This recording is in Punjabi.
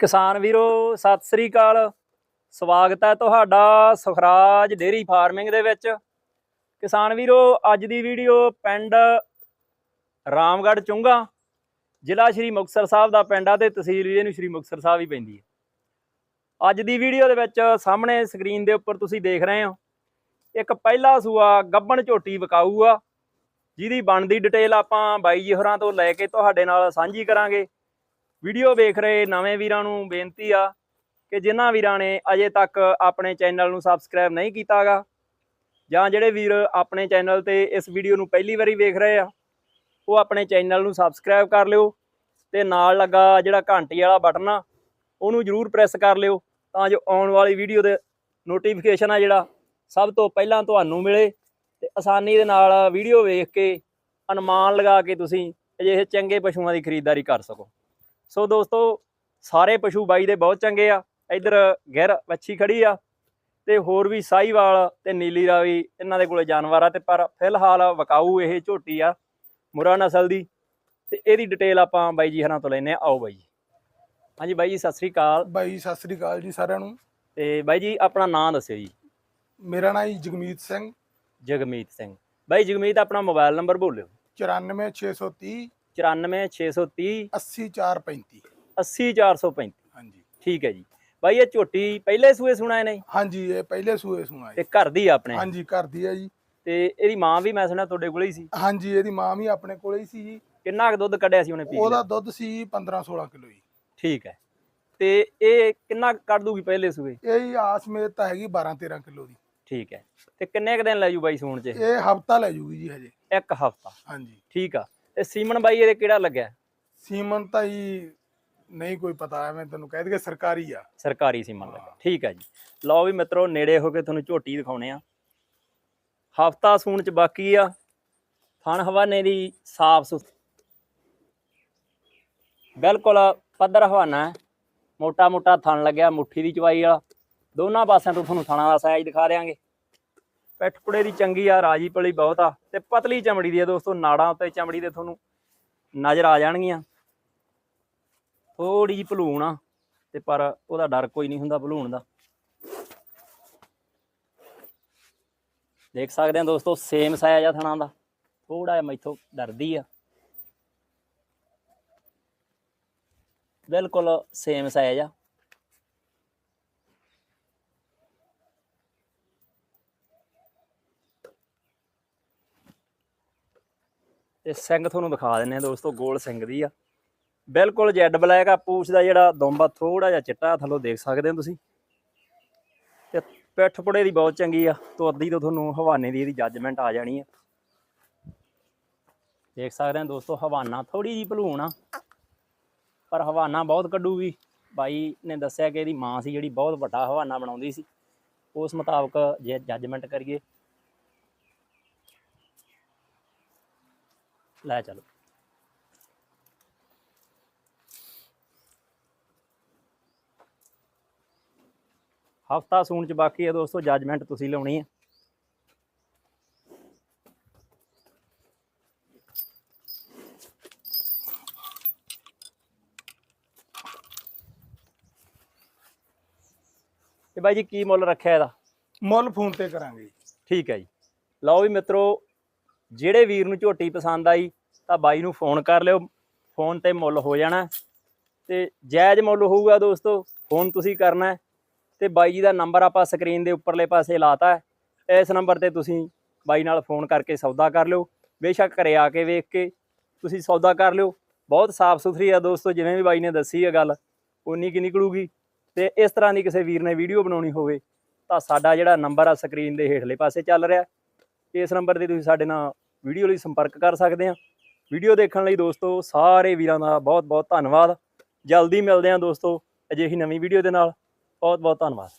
ਕਿਸਾਨ ਵੀਰੋ, ਸਤਿ ਸ੍ਰੀ ਅਕਾਲ। ਸਵਾਗਤ ਹੈ ਤੁਹਾਡਾ ਸੁਖਰਾਜ ਡੇਰੀ ਫਾਰਮਿੰਗ ਦੇ ਵਿੱਚ। ਕਿਸਾਨ ਵੀਰੋ, ਅੱਜ ਦੀ ਵੀਡੀਓ ਪਿੰਡ ਰਾਮਗੜ੍ਹ ਚੁੰਗਾ, ਜ਼ਿਲ੍ਹਾ ਸ਼੍ਰੀ ਮੁਕਤਸਰ ਸਾਹਿਬ ਦਾ ਪਿੰਡ ਆ ਤੇ ਤਹਿਸੀਲ ਵੀ ਇਹਨੂੰ ਸ਼੍ਰੀ ਮੁਕਤਸਰ ਸਾਹਿਬ ਹੀ ਪੈਂਦੀ ਹੈ। ਅੱਜ ਦੀ ਵੀਡੀਓ ਦੇ ਵਿੱਚ ਸਾਹਮਣੇ ਸਕਰੀਨ ਦੇ ਉੱਪਰ ਤੁਸੀਂ ਦੇਖ ਰਹੇ ਹੋ, ਇੱਕ ਪਹਿਲਾ ਸੂਆ ਗੱਬਣ ਝੋਟੀ ਵਿਕਾਊ ਆ, ਜਿਹਦੀ ਬਣਦੀ ਡਿਟੇਲ ਆਪਾਂ ਬਾਈ ਜੀ ਹੋਰਾਂ ਤੋਂ ਲੈ ਕੇ ਤੁਹਾਡੇ ਨਾਲ ਸਾਂਝੀ ਕਰਾਂਗੇ। ਵੀਡੀਓ ਵੇਖ ਰਹੇ ਨਵੇਂ ਵੀਰਾਂ ਨੂੰ ਬੇਨਤੀ ਆ ਕਿ ਜਿਨ੍ਹਾਂ ਵੀਰਾਂ ਨੇ ਅਜੇ ਤੱਕ ਆਪਣੇ ਚੈਨਲ ਨੂੰ ਸਬਸਕ੍ਰਾਈਬ ਨਹੀਂ ਕੀਤਾਗਾ ਜਾਂ ਜਿਹੜੇ ਵੀਰ ਆਪਣੇ ਚੈਨਲ ਤੇ ਇਸ ਵੀਡੀਓ ਨੂੰ ਪਹਿਲੀ ਵਾਰੀ ਵੇਖ ਰਹੇ ਆ, ਉਹ ਆਪਣੇ ਚੈਨਲ ਨੂੰ ਸਬਸਕ੍ਰਾਈਬ ਕਰ ਲਿਓ ਤੇ ਨਾਲ ਲੱਗਾ ਜਿਹੜਾ ਘੰਟੀ ਵਾਲਾ ਬਟਨ ਆ, ਉਹਨੂੰ ਜਰੂਰ ਪ੍ਰੈਸ ਕਰ ਲਿਓ ਤਾਂ ਜੋ ਆਉਣ ਵਾਲੀ ਵੀਡੀਓ ਦੇ ਨੋਟੀਫਿਕੇਸ਼ਨ ਆ ਜਿਹੜਾ ਸਭ ਤੋਂ ਪਹਿਲਾਂ ਤੁਹਾਨੂੰ ਮਿਲੇ ਤੇ ਆਸਾਨੀ ਦੇ ਨਾਲ ਵੀਡੀਓ ਵੇਖ ਕੇ ਅਨੁਮਾਨ ਲਗਾ ਕੇ ਤੁਸੀਂ ਅਜਿਹੇ ਚੰਗੇ ਪਸ਼ੂਆਂ ਦੀ ਖਰੀਦਦਾਰੀ ਕਰ ਸਕੋ। ਸੋ ਦੋਸਤੋ ਸਾਰੇ ਪਸ਼ੂ ਬਾਈ ਦੇ ਬਹੁਤ ਚੰਗੇ ਆ। ਇਧਰ ਗਿਰ ਵੱਛੀ ਖੜੀ ਆ ਤੇ ਹੋਰ ਵੀ ਸਾਹੀਵਾਲ ਤੇ ਨੀਲੀ ਰਾਵੀ ਇਹਨਾਂ ਦੇ ਕੋਲੇ ਜਾਨਵਰ ਆ ਤੇ ਪਰ ਫਿਲਹਾਲ ਵਕਾਊ ਇਹ ਝੋਟੀ ਆ ਮੁਰਾ ਨਸਲ ਦੀ ਤੇ ਇਹਦੀ ਡਿਟੇਲ ਆਪਾਂ ਬਾਈ ਜੀ ਹਰਾਂ ਤੋਂ ਲੈਨੇ ਆ ਆਓ ਬਾਈ ਜੀ। ਹਾਂਜੀ ਬਾਈ ਜੀ ਸਤਿ ਸ੍ਰੀ ਅਕਾਲ। ਬਾਈ ਸਤਿ ਸ੍ਰੀ ਅਕਾਲ ਜੀ ਸਾਰਿਆਂ ਨੂੰ। ਤੇ ਬਾਈ ਜੀ ਆਪਣਾ ਨਾਮ ਦੱਸਿਓ ਜੀ। ਮੇਰਾ ਨਾਮ ਜੀ ਜਗਮੀਤ ਸਿੰਘ। ਜਗਮੀਤ ਸਿੰਘ। ਬਾਈ ਜਗਮੀਤ ਆਪਣਾ ਮੋਬਾਈਲ ਨੰਬਰ ਬੋਲਿਓ। 94630 94630 80435 80435 ਹਾਂਜੀ। ਠੀਕ ਹੈ ਜੀ। ਬਾਈ ਇਹ ਝੋਟੀ ਪਹਿਲੇ ਸੂਏ ਸੁਣਾ ਇਹਨੇ? ਹਾਂਜੀ ਇਹ ਪਹਿਲੇ ਸੂਏ ਸੁਣਾ ਤੇ ਘਰ ਦੀ ਆਪਣੇ? ਹਾਂਜੀ ਘਰ ਦੀ ਹੈ ਜੀ। ਤੇ ਇਹਦੀ ਮਾਂ ਵੀ ਮੈਂ ਸੁਣਿਆ ਤੁਹਾਡੇ ਕੋਲੇ ਹੀ ਸੀ? ਹਾਂਜੀ ਇਹਦੀ ਮਾਂ ਵੀ ਆਪਣੇ ਕੋਲੇ ਹੀ ਸੀ ਜੀ। ਕਿੰਨਾ ਕੁ ਦੁੱਧ ਕੱਢਿਆ ਸੀ ਉਹਨੇ ਪੀ ਉਹਦਾ? ਦੁੱਧ ਸੀ 15 16 ਕਿਲੋ ਜੀ। ਠੀਕ ਹੈ। ਤੇ ਇਹ ਕਿੰਨਾ ਕੁ ਕੱਢ ਦੂਗੀ ਪਹਿਲੇ ਸੂਏ? ਇਹ ਜੀ ਆਸ ਮੇਤ ਤਾਂ ਹੈਗੀ 12 13 ਕਿਲੋ ਦੀ। ਠੀਕ ਹੈ। ਤੇ ਕਿੰਨੇ ਕੁ ਦਿਨ ਲੈ ਜੂ ਬਾਈ ਸੂਣ ਚ? ਇਹ ਹਫਤਾ ਲੈ ਜੂਗੀ ਜੀ ਹਜੇ। ਇੱਕ ਹਫਤਾ। ਹਾਂਜੀ। ਠੀਕ ਆ। ਤੇ ਸੀਮਨ ਬਾਈ ਇਹਦੇ ਕਿਹੜਾ ਲੱਗਿਆ? ਸੀਮਨ ਤਾਂ ਜੀ ਨਹੀਂ ਕੋਈ ਪਤਾ ਐਵੇਂ ਤੈਨੂੰ ਕਹਿ ਦਈਏ ਸਰਕਾਰੀ ਆ। ਸਰਕਾਰੀ ਸੀਮਨ ਲੱਗਾ ਠੀਕ ਹੈ ਜੀ। ਲਓ ਵੀ ਮਿੱਤਰੋ ਨੇੜੇ ਹੋ ਕੇ ਤੁਹਾਨੂੰ ਝੋਟੀ ਦਿਖਾਉਣੇ ਆ। ਹਫਤਾ ਸੂਣ ਚ ਬਾਕੀ ਆ। ਥਣ ਹਵਾਨੇ ਦੀ ਸਾਫ਼ ਸੁਥ ਬਿਲਕੁਲ ਪੱਧਰ ਹਵਾਨਾ ਹੈ। ਮੋਟਾ ਮੋਟਾ ਥਣ ਲੱਗਿਆ ਮੁੱਠੀ ਦੀ ਚਵਾਈ ਵਾਲਾ। ਦੋਨਾਂ ਪਾਸਿਆਂ ਤੋਂ ਤੁਹਾਨੂੰ ਥਣਾਂ ਦਾ ਸਾਈਜ਼ ਦਿਖਾ ਦਿਆਂਗੇ। ਪਿੱਠ ਦੀ ਚੰਗੀ ਆ, ਰਾਜੀ ਪਲੀ ਬਹੁਤ ਆ। ਤੇ ਪਤਲੀ ਚਮੜੀ ਦੀ ਆ ਦੋਸਤੋ, ਨਾੜਾਂ ਉੱਤੇ ਚਮੜੀ ਦੇ ਤੁਹਾਨੂੰ ਨਜ਼ਰ ਆ ਜਾਣਗੀਆਂ। ਥੋੜੀ ਜਿਹੀ ਭਲੂਣ ਆ, ਤੇ ਪਰ ਉਹਦਾ ਡਰ ਕੋਈ ਨਹੀਂ ਹੁੰਦਾ ਭਲੂਣ ਦਾ। ਦੇਖ ਸਕਦੇ ਆ ਦੋਸਤੋ ਸੇਮ ਸਾਈਜ਼ ਆ ਥਣਾ ਦਾ। ਥੋੜਾ ਜਿਹਾ ਮੈਥੋਂ ਡਰਦੀ ਆ। ਬਿਲਕੁਲ ਸੇਮ ਸਾਈਜ਼ ਆ। ਤੇ ਸਿੰਘ ਤੁਹਾਨੂੰ ਦਿਖਾ ਦਿੰਨੇ ਆ ਦੋਸਤੋ, ਗੋਲ ਸਿੰਘ ਦੀ ਆ। ਬਿਲਕੁਲ ਜੈਡ ਬਲੈਕ ਆ, ਪੂਛ ਦਾ ਜਿਹੜਾ ਦੁੰਬਾ ਥੋੜਾ ਜਿਹਾ ਚਿੱਟਾ ਥੱਲੋਂ ਦੇਖ ਸਕਦੇ ਹੋ ਤੁਸੀਂ। ਤੇ ਪਿੱਠ ਪੁੜੇ ਦੀ ਬਹੁਤ ਚੰਗੀ ਆ, ਤੋਂ ਅੱਧੀ ਤੋਂ ਤੁਹਾਨੂੰ ਹਵਾਨੇ ਦੀ ਇਹਦੀ ਜੱਜਮੈਂਟ ਆ ਜਾਣੀ ਆ। ਦੇਖ ਸਕਦੇ ਹੋ ਦੋਸਤੋ, ਹਵਾਨਾ ਥੋੜੀ ਜੀ ਭਲੂਣ ਆ, ਪਰ ਹਵਾਨਾ ਬਹੁਤ ਕੱਢੂਗੀ। ਬਾਈ ਨੇ ਦੱਸਿਆ ਕਿ ਇਹਦੀ ਮਾਂ ਸੀ ਜਿਹੜੀ ਬਹੁਤ ਵੱਡਾ ਹਵਾਨਾ ਬਣਾਉਂਦੀ ਸੀ। ਉਸ ਮੁਤਾਬਕ ਜੇ ਜੱਜਮੈਂਟ ਕਰੀਏ ਲੈ ਚਲੋ। ਹਫਤਾ ਸੂਣ ਚ ਬਾਕੀ ਹੈ ਦੋਸਤੋ ਜੱਜਮੈਂਟ ਤੁਸੀਂ ਲਾਉਣੀ ਹੈ। ਤੇ ਬਾਈ ਜੀ ਕੀ ਮੁੱਲ ਰੱਖਿਆ ਇਹਦਾ? ਮੁੱਲ ਫੋਨ ਤੇ ਕਰਾਂਗੇ ਠੀਕ ਹੈ ਜੀ। ਲਓ ਵੀ ਮਿੱਤਰੋ ਜਿਹੜੇ ਵੀਰ ਨੂੰ ਝੋਟੀ ਪਸੰਦ ਆਈ, ਤਾਂ ਬਾਈ ਨੂੰ ਫੋਨ ਕਰ ਲਿਓ। ਫੋਨ ਤੇ ਮੁੱਲ ਹੋ ਜਾਣਾ। ਤੇ ਜਾਇਜ਼ ਮੁੱਲ ਹੋਊਗਾ ਦੋਸਤੋ, ਫੋਨ ਤੁਸੀਂ ਕਰਨਾ ਹੈ। ਤੇ ਬਾਈ ਜੀ ਦਾ ਨੰਬਰ ਆਪਾਂ ਸਕਰੀਨ ਦੇ ਉੱਪਰਲੇ ਪਾਸੇ ਲਾਤਾ ਹੈ। ਇਸ ਨੰਬਰ ਤੇ ਤੁਸੀਂ ਬਾਈ ਨਾਲ ਫੋਨ ਕਰਕੇ ਸੌਦਾ ਕਰ ਲਿਓ। ਬੇਸ਼ੱਕ ਘਰੇ ਆ ਕੇ ਵੇਖ ਕੇ ਤੁਸੀਂ ਸੌਦਾ ਕਰ ਲਿਓ। ਬਹੁਤ ਸਾਫ਼ ਸੁਥਰੀ ਆ ਦੋਸਤੋ, ਜਿਵੇਂ ਵੀ ਬਾਈ ਨੇ ਦੱਸੀ ਹੈ ਗੱਲ ਉਨੀ ਕੀ ਨਿਕਲੂਗੀ। ਤੇ ਇਸ ਤਰ੍ਹਾਂ ਦੀ ਕਿਸੇ ਵੀਰ ਨੇ ਵੀਡੀਓ ਬਣਾਉਣੀ ਹੋਵੇ, ਤਾਂ ਸਾਡਾ ਜਿਹੜਾ ਨੰਬਰ ਆ ਸਕਰੀਨ ਦੇ ਹੇਠਲੇ ਪਾਸੇ ਚੱਲ ਰਿਹਾ। ਇਸ ਨੰਬਰ ਤੇ ਤੁਸੀਂ ਸਾਡੇ ਨਾਲ ਵੀਡੀਓ ਲਈ ਸੰਪਰਕ ਕਰ ਸਕਦੇ ਆ ਵੀਡੀਓ ਦੇਖਣ ਲਈ ਦੋਸਤੋ, ਸਾਰੇ ਵੀਰਾਂ ਦਾ ਬਹੁਤ ਬਹੁਤ ਧੰਨਵਾਦ। ਜਲਦੀ ਮਿਲਦੇ ਆ ਦੋਸਤੋ ਅਜਿਹੀ ਨਵੀਂ ਵੀਡੀਓ ਦੇ ਨਾਲ। ਬਹੁਤ ਬਹੁਤ ਧੰਨਵਾਦ।